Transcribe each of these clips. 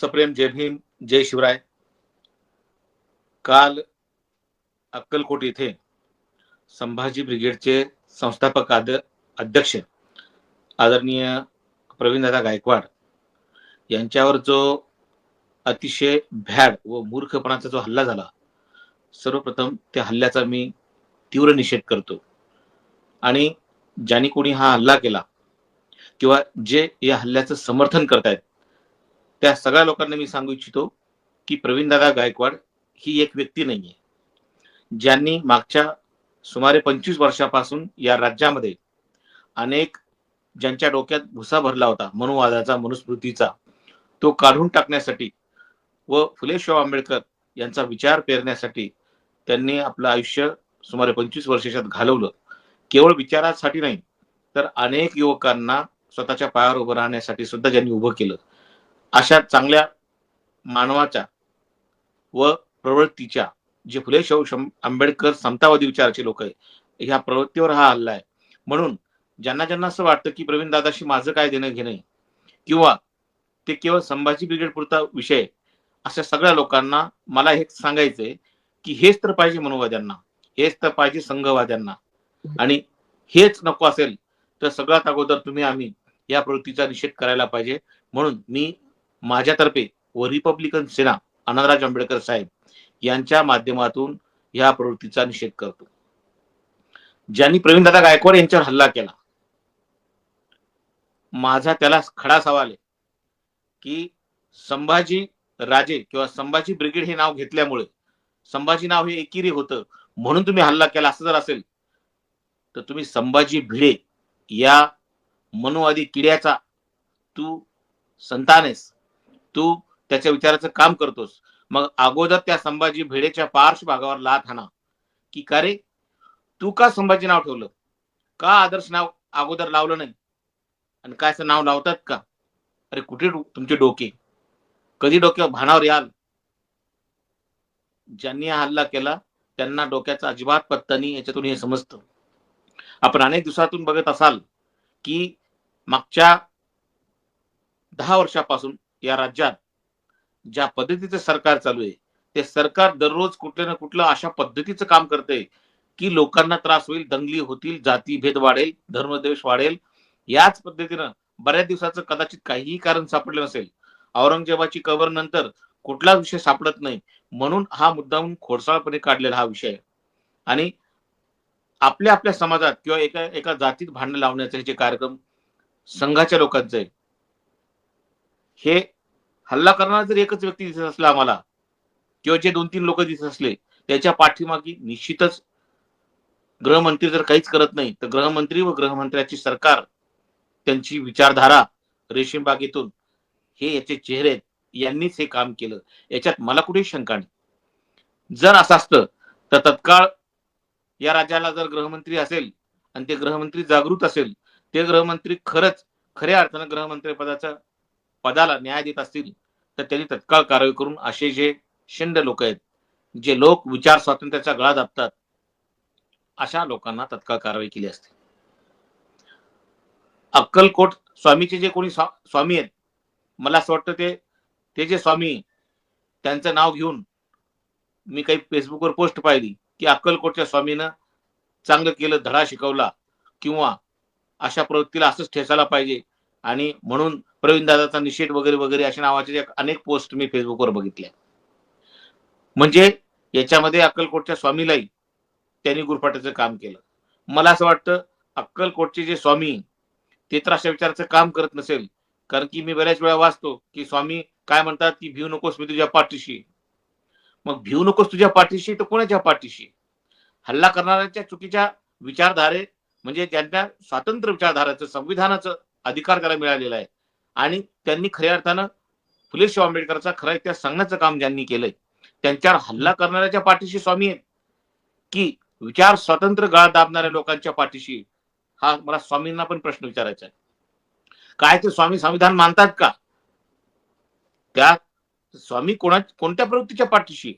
सप्रेम जय भीम जय शिवराय. काल अक्कलकोट येथे संभाजी ब्रिगेडचे संस्थापक आद- अध्यक्ष आदरणीय प्रवीणदादा गायकवाड यांच्यावर जो अतिशय भ्याड व मूर्खपणाचा जो हल्ला झाला सर्वप्रथम त्या हल्ल्याचा मी तीव्र निषेध करतो. आणि ज्यांनी कोणी हा हल्ला केला किंवा जे या हल्ल्याचं समर्थन करतायत त्या सगळ्या लोकांना मी सांगू इच्छितो की प्रवीणदादा गायकवाड ही एक व्यक्ती नाहीये. ज्यांनी मागच्या सुमारे पंचवीस वर्षापासून या राज्यामध्ये अनेक ज्यांच्या डोक्यात भुसा भरला होता मनुवादाचा मनुस्मृतीचा तो काढून टाकण्यासाठी व फुले आंबेडकर यांचा विचार पेरण्यासाठी त्यांनी आपलं आयुष्य सुमारे पंचवीस वर्षाच्यात घालवलं. केवळ विचारासाठी नाही तर अनेक युवकांना स्वतःच्या पायावर उभं राहण्यासाठी सुद्धा ज्यांनी उभं केलं. अशा चांगल्या मानवाच्या व प्रवृत्तीच्या जे फुले शाहू आंबेडकर समतावादी विचाराचे लोक आहे ह्या प्रवृत्तीवर हा हल्ला आहे. म्हणून ज्यांना ज्यांना असं वाटतं की प्रवीण दादाशी माझं काय देणं घेणं किंवा ते केवळ संभाजी ब्रिगेड पुरता विषय अशा सगळ्या लोकांना मला हे सांगायचंय की हेच तर पाहिजे मनोवाद्यांना हेच तर पाहिजे संघवाद्यांना. आणि हेच नको असेल तर सगळ्यात अगोदर तुम्ही आम्ही या प्रवृत्तीचा निषेध करायला पाहिजे. म्हणून मी माझ्यातर्फे व रिपब्लिकन सेना अनंतराज आंबेडकर साहेब यांच्या माध्यमातून या प्रवृत्तीचा निषेध करतो. ज्यांनी प्रवीणदादा गायकवाड यांच्यावर हल्ला केला माझा त्याला खडा सवाल आहे की संभाजी राजे किंवा संभाजी ब्रिगेड हे नाव घेतल्यामुळे संभाजी नाव हे एकिरी होतं म्हणून तुम्ही हल्ला केला असं जर असेल तर तुम्ही संभाजी भिडे या मनुवादी किड्याचा तू संतान आहेस तू त्याच्या विचाराचं काम करतोस. मग अगोदर त्या संभाजी भिडेच्या पार्श्वभागावर लाथ हाणा. की का रे? तू का संभाजी नाव ठेवलं? का आदर्श नाव अगोदर लावलं नाही? आणि काय असं नाव लावतात का? अरे कुठे तुमचे डोके? कधी डोक्यावर भानावर याल? ज्यांनी हा हल्ला केला त्यांना डोक्याचा अजिबात पत्ता नाही याच्यातून हे समजतं. आपण अनेक दिवसातून बघत असाल की मागच्या दहा वर्षापासून या राज्यात ज्या पद्धतीचं सरकार चालू आहे ते सरकार दररोज कुठलं ना कुठलं अशा पद्धतीचं काम करते की लोकांना त्रास होईल दंगली होतील जाती भेद वाढेल धर्मद्वेष वाढेल. याच पद्धतीनं बऱ्याच दिवसाचं कदाचित काहीही कारण सापडलं नसेल. औरंगजेबाची कबर नंतर कुठला विषय सापडत नाही. म्हणून हा मुद्दाहून खोडसाळपणे काढलेला हा विषय आणि आपल्या आपल्या समाजात किंवा एका एका जातीत भांडण लावण्याचे जे कार्यक्रम संघाच्या लोकांचे हे हल्ला करणारा जर एकच व्यक्ती दिसत असला आम्हाला किंवा जे दोन तीन लोक दिसत असले त्याच्या पाठीमागे निश्चितच गृहमंत्री जर काहीच करत नाही तर गृहमंत्री व गृहमंत्र्याची सरकार त्यांची विचारधारा रेशीमबागेतून हे याचे चेहरे आहेत यांनीच हे काम केलं. याच्यात मला कुठेही शंका नाही. जर असं असतं तर तत्काळ या राज्याला जर गृहमंत्री असेल आणि ते गृहमंत्री जागृत असेल ते गृहमंत्री खरंच खऱ्या अर्थानं गृहमंत्री पदाचा पदाला न्याय देत असतील तर त्यांनी तत्काळ कारवाई करून असे जे शिंड लोक आहेत जे लोक विचार स्वातंत्र्याचा गळा दाबतात अशा लोकांना तत्काळ कारवाई केली असते. अक्कलकोट स्वामीचे जे कोणी स्वामी आहेत मला असं वाटतं ते ते जे स्वामी त्यांचं नाव घेऊन मी काही फेसबुकवर पोस्ट पाहिली की अक्कलकोटच्या स्वामीनं चांगलं केलं धडा शिकवला किंवा अशा प्रवृत्तीला असंच ठेचायला पाहिजे आणि म्हणून प्रवीण दादाचा निषेध वगैरे वगैरे अशा नावाचे अनेक पोस्ट मी फेसबुकवर बघितल्या म्हणजे याच्यामध्ये अक्कलकोटच्या स्वामीलाही त्यांनी गुरफाट्याचं काम केलं. मला असं वाटतं अक्कलकोटचे जे स्वामी ते तर अशा विचाराचं काम करत नसेल. कारण की मी बऱ्याच वेळा वाचतो की स्वामी काय म्हणतात की भिऊ नकोस मी तुझ्या पाठीशी. मग भिऊ नकोस तुझ्या पाठीशी तर कोणाच्या पाठीशी? हल्ला करणाऱ्याच्या चुकीच्या विचारधारे म्हणजे त्यांच्या स्वातंत्र्य विचारधाराचं संविधानाचं अधिकार त्याला मिळालेला आहे. आणि त्यांनी खऱ्या अर्थानं फुले शाहू आंबेडकरचा खरा इतिहास सांगण्याचं काम ज्यांनी केलंय त्यांच्यावर हल्ला करणाऱ्याच्या पाठीशी स्वामी आहेत की विचार स्वातंत्र्य गळा दाबणाऱ्या लोकांच्या पाठीशी हा मला स्वामींना पण प्रश्न विचारायचा आहे. काय ते स्वामी संविधान मानतात का? त्या स्वामी कोणा कोणत्या प्रवृत्तीच्या पाठीशी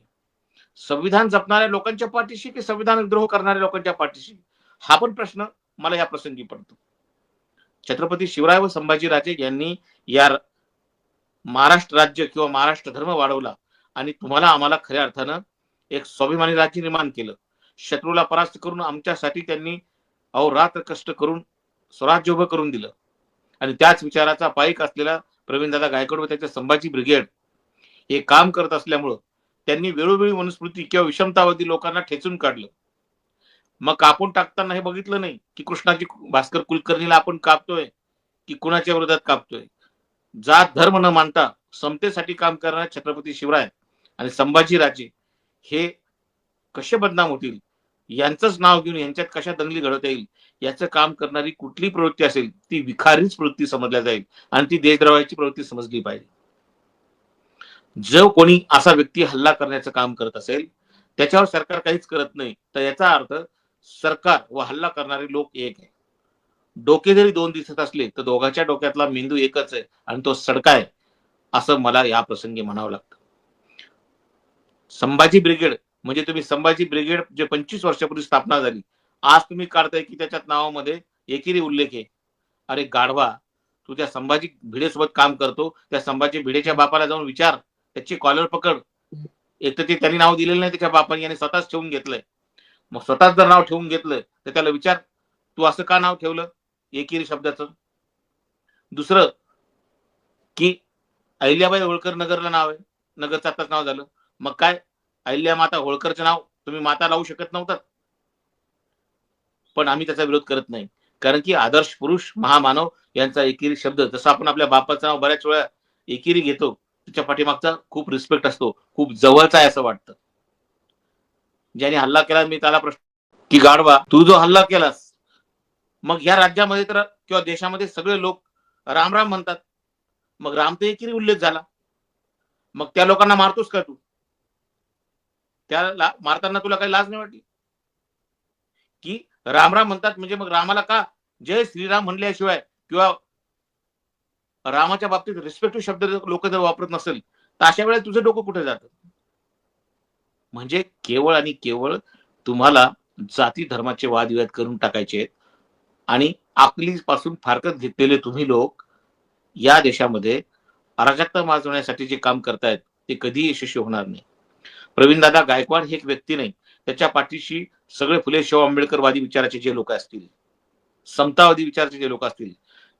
संविधान जपणाऱ्या लोकांच्या पाठीशी की संविधान विद्रोह करणाऱ्या लोकांच्या पाठीशी हा पण प्रश्न मला या प्रसंगी पडतो. छत्रपती शिवराय व संभाजीराजे यांनी या महाराष्ट्र राज्य किंवा महाराष्ट्र धर्म वाढवला आणि तुम्हाला आम्हाला खऱ्या अर्थानं एक स्वाभिमानी राज्य निर्माण केलं. शत्रूला परास्त करून आमच्यासाठी त्यांनी अहोरात्र कष्ट करून स्वराज्य उभं करून दिलं. आणि त्याच विचाराचा पाईक असलेला प्रवीणदादा गायकवाड व त्याचे संभाजी ब्रिगेड हे काम करत असल्यामुळं त्यांनी वेळोवेळी मनुस्मृती किंवा विषमतावादी लोकांना ठेचून काढलं. मग कापून टाकताना हे बघितलं नाही की कृष्णाजी भास्कर कुलकर्णीला आपण कापतोय की कुणाच्या विरोधात कापतोय? जात धर्म न मानता समतेसाठी काम करणारे छत्रपती शिवराय आणि संभाजी राजे हे कसे बदनाम होतील? यांचंच नाव घेऊन यांच्यात कशा दंगली घडवता येईल? याचं काम करणारी कुठली प्रवृत्ती असेल? ती विखारीच प्रवृत्ती समजल्या जाईल आणि ती देशद्रोहाची प्रवृत्ती समजली पाहिजे. जो कोणी असा व्यक्ती हल्ला करण्याचं काम करत असेल त्याच्यावर सरकार काहीच करत नाही तर याचा अर्थ सरकार व हल्ला करणारे लोक एक आहे. डोके जरी दोन दिसत असले तर दोघांच्या डोक्यातला मेंदू एकच आहे आणि तो सडका आहे असं मला या प्रसंगी म्हणावं लागतं. संभाजी ब्रिगेड म्हणजे तुम्ही संभाजी ब्रिगेड जे पंचवीस वर्षापूर्वी स्थापना झाली आज तुम्ही काढताय की त्याच्यात नावामध्ये एकेरी उल्लेख आहे. अरे गाढवा तू त्या संभाजी भिडेसोबत काम करतो त्या संभाजी भिडेच्या बापाला जाऊन विचार त्याची कॉलर पकड. एक तर ते त्यांनी नाव दिलेलं नाही त्याच्या बापाने याने स्वतःच ठेवून घेतलंय. मग स्वतःच जर नाव ठेवून घेतलं तर त्याला विचार तू असं का नाव ठेवलं? एकेरी शब्दाचं. दुसरं की अहिल्याबाई होळकर नगरला नाव आहे. नगरचं आताच नाव झालं. मग काय? अहिल्या माता होळकरचं नाव तुम्ही माता लावू शकत नव्हतात. पण आम्ही त्याचा विरोध करत नाही. कारण की आदर्श पुरुष महामानव यांचा एकेरी शब्द जसं आपण आपल्या बापाचं नाव बऱ्याच वेळा एकेरी घेतो त्याच्या पाठीमागचा खूप रिस्पेक्ट असतो खूप जवळचा आहे असं वाटतं. ज्याने हल्ला केला मी त्याला प्रश्न की गाढवा तू जो हल्ला केलास मग या राज्यामध्ये तर किंवा देशामध्ये सगळे लोक राम राम म्हणतात. मग राम तर उल्लेख झाला. मग त्या लोकांना मारतोस का तू? त्याला मारताना तुला काही लाज नाही वाटली? की राम राम म्हणतात म्हणजे मग रामाला का जय श्रीराम म्हणल्याशिवाय किंवा रामाच्या बाबतीत रिस्पेक्टिव्ह शब्द लोक जर वापरत नसेल तर अशा वेळेला तुझं डोकं कुठे जातं? म्हणजे केवळ आणि केवळ तुम्हाला जाती धर्माचे वादविवाद करून टाकायचे आहेत. आणि पासून फारकत घेतलेले तुम्ही लोक या देशामध्ये अराजकता माजवण्यासाठी जे काम करतायत ते कधी यशस्वी होणार नाही. प्रवीणदादा गायकवाड हे एक व्यक्ती नाही. त्याच्या पाठीशी सगळे फुले शिव आंबेडकरवादी विचाराचे जे लोक असतील समतावादी विचाराचे जे लोक असतील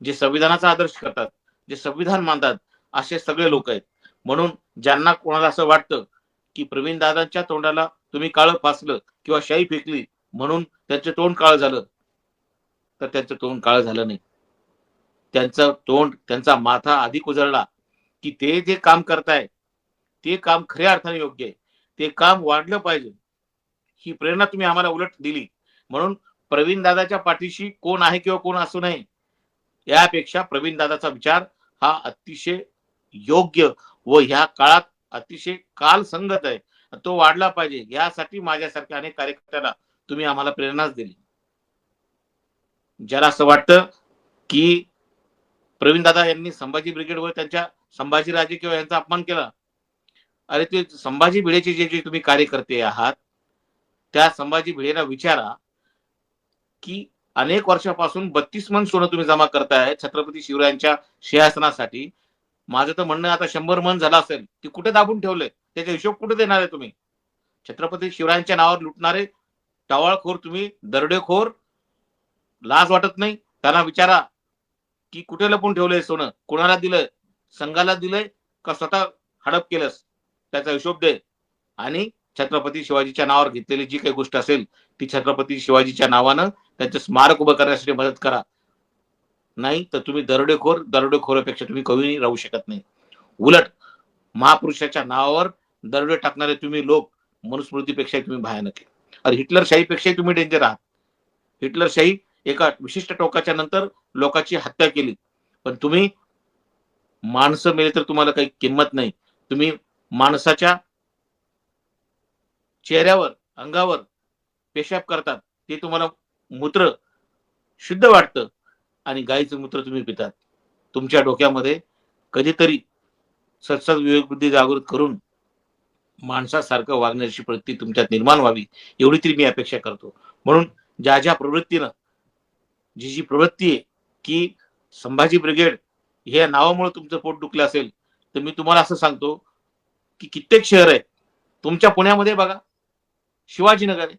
जे संविधानाचा आदर्श करतात जे संविधान मानतात असे सगळे लोक आहेत. म्हणून ज्यांना कोणाला असं वाटतं की प्रवीण दादांच्या तोंडाला तुम्ही काळं फासलं किंवा शाई फेकली म्हणून त्यांचं तोंड काळ झालं तर त्यांचं तोंड काळ झालं नाही. त्यांचं तोंड त्यांचा माथा अधिक उजळला की ते जे काम करताय ते काम खऱ्या अर्थाने योग्य आहे. ते काम वाढलं पाहिजे. ही प्रेरणा तुम्ही आम्हाला उलट दिली. म्हणून प्रवीण दादाच्या पाठीशी कोण आहे किंवा कोण असू नये यापेक्षा प्रवीण दादाचा विचार हा अतिशय योग्य व ह्या काळात अतिशय काल संगत आहे. तो वाढला पाहिजे. यासाठी माझ्यासारख्या अनेक कार्यकर्त्याला तुम्ही आम्हाला प्रेरणाच दिली. ज्याला असं वाटतं की प्रवीण दादा यांनी संभाजी ब्रिगेडवर त्यांच्या संभाजीराजे किंवा यांचा अपमान केला. अरे ते संभाजी भिडेचे जे जे तुम्ही कार्यकर्ते आहात त्या संभाजी भिडेला विचारा की अनेक वर्षापासून बत्तीस मन सोनं तुम्ही जमा करताय छत्रपती शिवरायांच्या सिंहासनासाठी. माझं तर म्हणणं आता शंभर मन झालं असेल ती कुठे दाबून ठेवलंय? त्याचा हिशोब कुठे देणार आहे तुम्ही? छत्रपती शिवरायांच्या नावावर लुटणारे टवाळखोर तुम्ही दरडेखोर लाज वाटत नाही? त्यांना विचारा की कुठे लपून ठेवलंय सोनं? कुणाला दिलंय? संघाला दिलंय? का स्वतः हडप केलंस? त्याचा हिशोब दे. आणि छत्रपती शिवाजीच्या नावावर घेतलेली जी काही गोष्ट असेल ती छत्रपती शिवाजीच्या नावानं त्यांचं स्मारक उभं करण्यासाठी मदत करा. नाही तर तुम्ही दरोडेखोर दरोडेखोरापेक्षा तुम्ही कमी राहू शकत नाही. उलट महापुरुषाच्या नावावर दरोडे टाकणारे तुम्ही लोक मनुस्मृतीपेक्षा तुम्ही भयानक आहे. अरे हिटलरशाहीपेक्षा तुम्ही डेंजर आहात. हिटलरशाही एका विशिष्ट टोकाच्या नंतर लोकांची हत्या केली. पण तुम्ही माणसं मेले तर तुम्हाला काही किंमत नाही. तुम्ही माणसाच्या चेहऱ्यावर अंगावर पेशाब करतात. ते तुम्हाला मूत्र शुद्ध वाटतं. आणि गायीचं मूत्र तुम्ही पितात. तुमच्या डोक्यामध्ये कधीतरी सत्सद विवेकबुद्धी जागृत करून माणसासारखं वागण्याची प्रवृत्ती तुमच्यात निर्माण व्हावी एवढी तरी मी अपेक्षा करतो. म्हणून ज्या ज्या प्रवृत्तीनं जी जी प्रवृत्ती आहे की संभाजी ब्रिगेड ह्या नावामुळे तुमचं पोट दुखलं असेल तर मी तुम्हाला असं सांगतो की कित्येक शहर आहे तुमच्या पुण्यामध्ये बघा शिवाजीनगर आहे.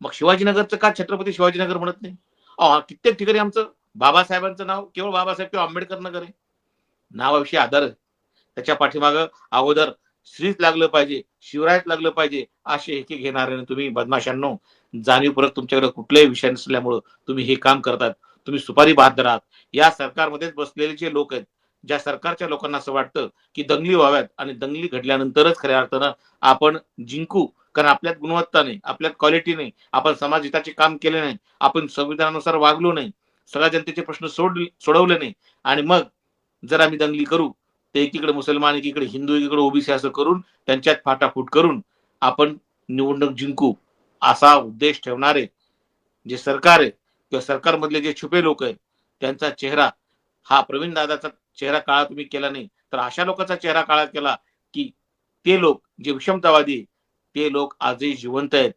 मग शिवाजीनगरचं का छत्रपती शिवाजीनगर म्हणत नाही? कित्येक ठिकाणी आमचं बाबासाहेबांचं नाव केवळ बाबासाहेब किंवा आंबेडकर नगर आहे नावाविषयी आदर त्याच्या पाठीमागं अगोदर श्रीच लागलं पाहिजे शिवरायच लागलं पाहिजे असे हे घेणारे तुम्ही बदमाशांनो जाणीवपूर्वक तुमच्याकडे कुठलाही विषय नसल्यामुळं तुम्ही हे काम करतात. तुम्ही सुपारी बहादर आहात. या सरकारमध्येच बसलेले जे लोक आहेत ज्या सरकारच्या लोकांना असं वाटतं की दंगली व्हाव्यात आणि दंगली घडल्यानंतरच खऱ्या अर्थानं आपण जिंकू कारण आपल्यात गुणवत्ता नाही आपल्यात क्वालिटी नाही आपण समाजहिताचे काम केले नाही आपण संविधानानुसार वागलो नाही सगळ्या जनतेचे प्रश्न सोड सोडवले नाही. आणि मग जर आम्ही दंगली करू ते एकीकडे मुसलमान एकीकडे हिंदू एकीकडे ओबीसी असं करून त्यांच्यात फाटाफूट करून आपण निवडणूक जिंकू असा उद्देश ठेवणारे जे सरकार आहे किंवा सरकारमधले जे छुपे लोक आहेत त्यांचा चेहरा हा प्रवीण दादाचा चेहरा काळा तुम्ही केला नाही तर अशा लोकांचा चेहरा काळा केला की ते लोक जे विषमतावादी ते लोक आजही जिवंत आहेत.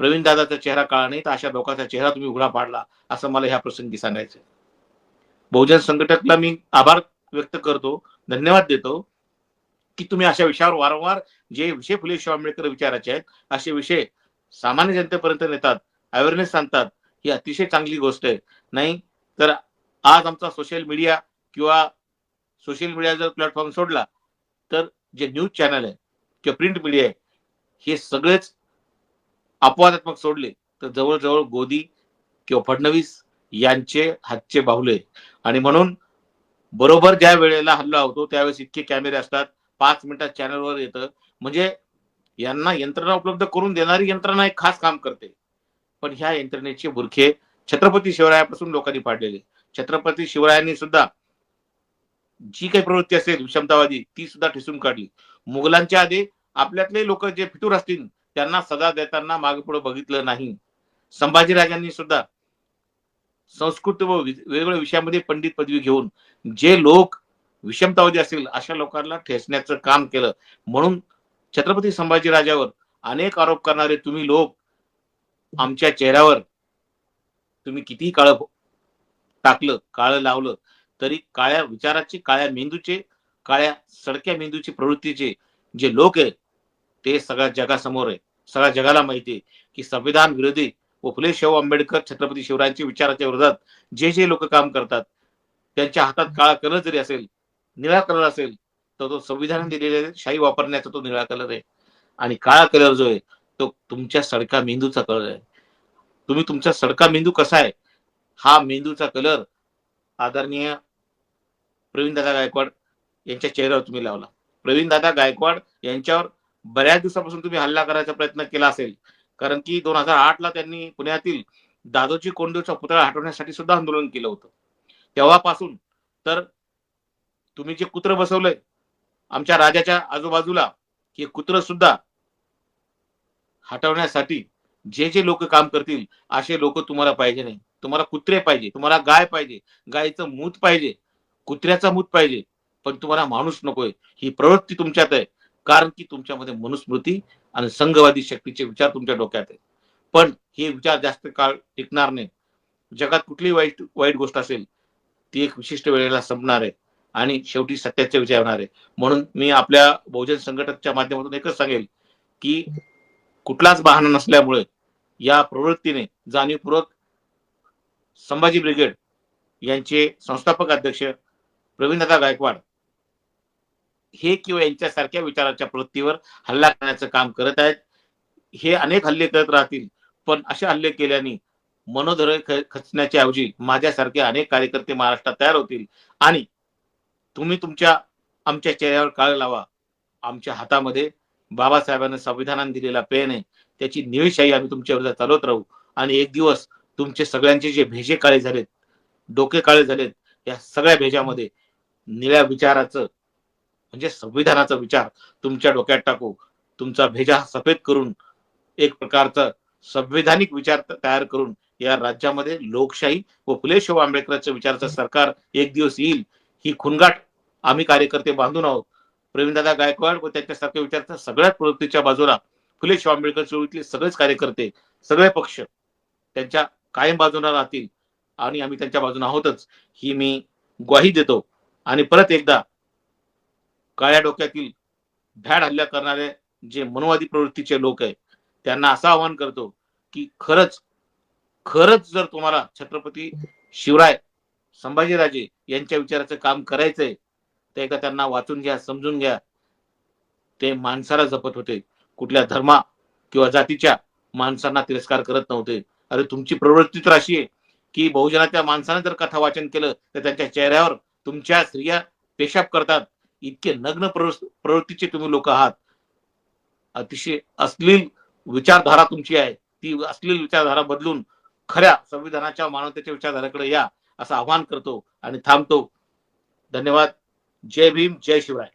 प्रवीण दादाचा चेहरा काळा नाही तर अशा लोकांचा चेहरा तुम्ही उघडा पाडला असं मला ह्या प्रसंगी सांगायचं बहुजन संघटकला मी आभार व्यक्त करतो धन्यवाद देतो की तुम्ही अशा विषयावर वारंवार जे विषय फुले शिव आंबेडकर विचाराचे आहेत असे विषय सामान्य जनतेपर्यंत नेतात अवेअरनेस सांगतात ही अतिशय चांगली गोष्ट आहे. नाही तर आज आमचा सोशल मीडिया किंवा सोशल मीडिया जर प्लॅटफॉर्म सोडला तर जे न्यूज चॅनल आहे किंवा प्रिंट मीडिया आहे हे सगळेच अपवादात्मक सोडले तर जवळजवळ गोदी किंवा फडणवीस यांचे हातचे बाहुले. आणि म्हणून बरोबर ज्या वेळेला हल्ला होतो त्यावेळेस इतके कॅमेरे असतात पाच मिनिटात चॅनलवर येतं. म्हणजे यांना यंत्रणा उपलब्ध करून देणारी यंत्रणा एक खास काम करते. पण ह्या यंत्रणेचे बुरखे छत्रपती शिवरायापासून लोकांनी पाडलेले. छत्रपती शिवरायांनी सुद्धा जी काही प्रवृत्ती असेल विषमतावादी ती सुद्धा ठिसून काढली. मुघलांच्या आधी आपल्यातले लोक जे फितूर असतील त्यांना सजा देताना मागे पुढे बघितलं नाही. संभाजीराजांनी सुद्धा संस्कृत व वेगवेगळ्या विषयामध्ये पंडित पदवी घेऊन जे लोक विषमतावादी असतील अशा लोकांना ठेचण्याचं काम केलं. म्हणून छत्रपती संभाजीराजावर अनेक आरोप करणारे तुम्ही लोक आमच्या चेहऱ्यावर तुम्ही कितीही काळ टाकलं काळ लावलं तरी काळ्या विचाराची काळ्या मेंदूचे काळ्या सडक्या मेंदूची प्रवृत्तीचे जे लोक आहेत ते सगळ्या जगासमोर आहे. सगळ्या जगाला माहिती आहे की संविधान विरोधी व फुले शाहू आंबेडकर छत्रपती शिवरायांच्या विचाराच्या विरोधात जे जे लोक काम करतात त्यांच्या हातात काळा कलर जरी असेल निळा कलर असेल तर तो संविधान दिलेल्या शाही वापरण्याचा तो निळा कलर आहे. आणि काळा कलर जो आहे तो तुमच्या सडका मेंदूचा कलर आहे. तुम्ही तुमचा सडका मेंदू कसा आहे? हा मेंदूचा कलर आदरणीय प्रवीणदादा गायकवाड यांच्या चेहऱ्यावर तुम्ही लावला. प्रवीणदादा गायकवाड यांच्यावर बऱ्याच दिवसापासून तुम्ही हल्ला करायचा प्रयत्न केला असेल. कारण की दोन हजार आठ ला त्यांनी पुण्यातील दादोजी कोंडदेवचा पुतळा हटवण्यासाठी सुद्धा आंदोलन केलं होतं. तेव्हापासून तर तुम्ही जे कुत्र बसवलंय आमच्या राजाच्या आजूबाजूला हे कुत्र सुद्धा हटवण्यासाठी जे जे लोक काम करतील असे लोक तुम्हाला पाहिजे नाही. तुम्हाला कुत्रे पाहिजे तुम्हाला गाय पाहिजे गायचं मूत पाहिजे कुत्र्याचा मूत पाहिजे पण तुम्हाला माणूस नकोय. ही प्रवृत्ती तुमच्यात आहे. कारण की तुमच्यामध्ये मनुस्मृती आणि संघवादी शक्तीचे विचार तुमच्या डोक्यात आहेत. पण हे विचार जास्त काळ टिकणार नाही जगात कुठली वाईट वाईट गोष्ट असेल ती एक विशिष्ट वेळेला संपणार आहे आणि शेवटी सत्याचे विजय होणार आहे. म्हणून मी आपल्या बहुजन संघटकच्या माध्यमातून एकच सांगेल की कुठलाच बहाणा नसल्यामुळे या प्रवृत्तीने जाणीवपूर्वक संभाजी ब्रिगेड यांचे संस्थापक अध्यक्ष प्रवीणदादा गायकवाड हे किंवा यांच्यासारख्या विचाराच्या प्रवृत्तीवर हल्ला करण्याचं काम करत आहेत. हे अनेक हल्ले करत राहतील. पण असे हल्ले केल्याने मनोधर खचण्याच्या ऐवजी माझ्यासारखे अनेक कार्यकर्ते महाराष्ट्रात तयार होतील. आणि तुम्ही तुमच्या आमच्या चेहऱ्यावर काळ लावा. आमच्या हातामध्ये बाबासाहेबांनी संविधानाने दिलेला पेन आहे. त्याची निळशाही आम्ही तुमच्या विरोधात चालवत राहू. आणि एक दिवस तुमचे सगळ्यांचे जे भेजे काळे झालेत डोके काळे झालेत या सगळ्या भेजामध्ये निळ्या विचाराचं म्हणजे संविधानाचा विचार तुमच्या डोक्यात टाकू तुमचा भेजा सफेद करून एक प्रकारचा संवैधानिक विचार तयार करून या राज्यामध्ये लोकशाही व फुले शाहू आंबेडकरांच्या विचाराचं सरकार एक दिवस येईल ही खुनगाट आम्ही कार्यकर्ते बांधून आहोत. प्रवीणदादा गायकवाड व त्यांच्यासारख्या विचाराच्या सगळ्याच प्रवृत्तीच्या बाजूला फुले शाहू आंबेडकर चळवळीतले सगळेच कार्यकर्ते सगळे पक्ष त्यांच्या कायम बाजूला राहतील आणि आम्ही त्यांच्या बाजूने आहोतच ही मी ग्वाही देतो. आणि परत एकदा काळ्या डोक्यातील भ्याड हल्ला करणारे जे मनोवादी प्रवृत्तीचे लोक आहे त्यांना असं आवाहन करतो की खरंच खरंच जर तुम्हाला छत्रपती शिवराय संभाजीराजे यांच्या विचाराचं काम करायचंय तर एकदा त्यांना वाचून घ्या समजून घ्या. ते माणसाला जपत होते. कुठल्या धर्मा किंवा जातीच्या माणसांना तिरस्कार करत नव्हते. अरे तुमची प्रवृत्ती तर अशी आहे की बहुजनाच्या माणसाने जर कथा वाचन केलं तर त्यांच्या चेहऱ्यावर तुमच्या स्त्रिया पेशाब करतात. इतके नग्न प्रवृत्तीचे तुम्ही लोक आहात. अतिशय अश्लील विचारधारा तुमची आहे. ती अश्लील विचारधारा बदलून खऱ्या संविधानाच्या मानवतेच्या विचारधाराकडे या असं आवाहन करतो आणि थांबतो. धन्यवाद. जय भीम जय शिवराय.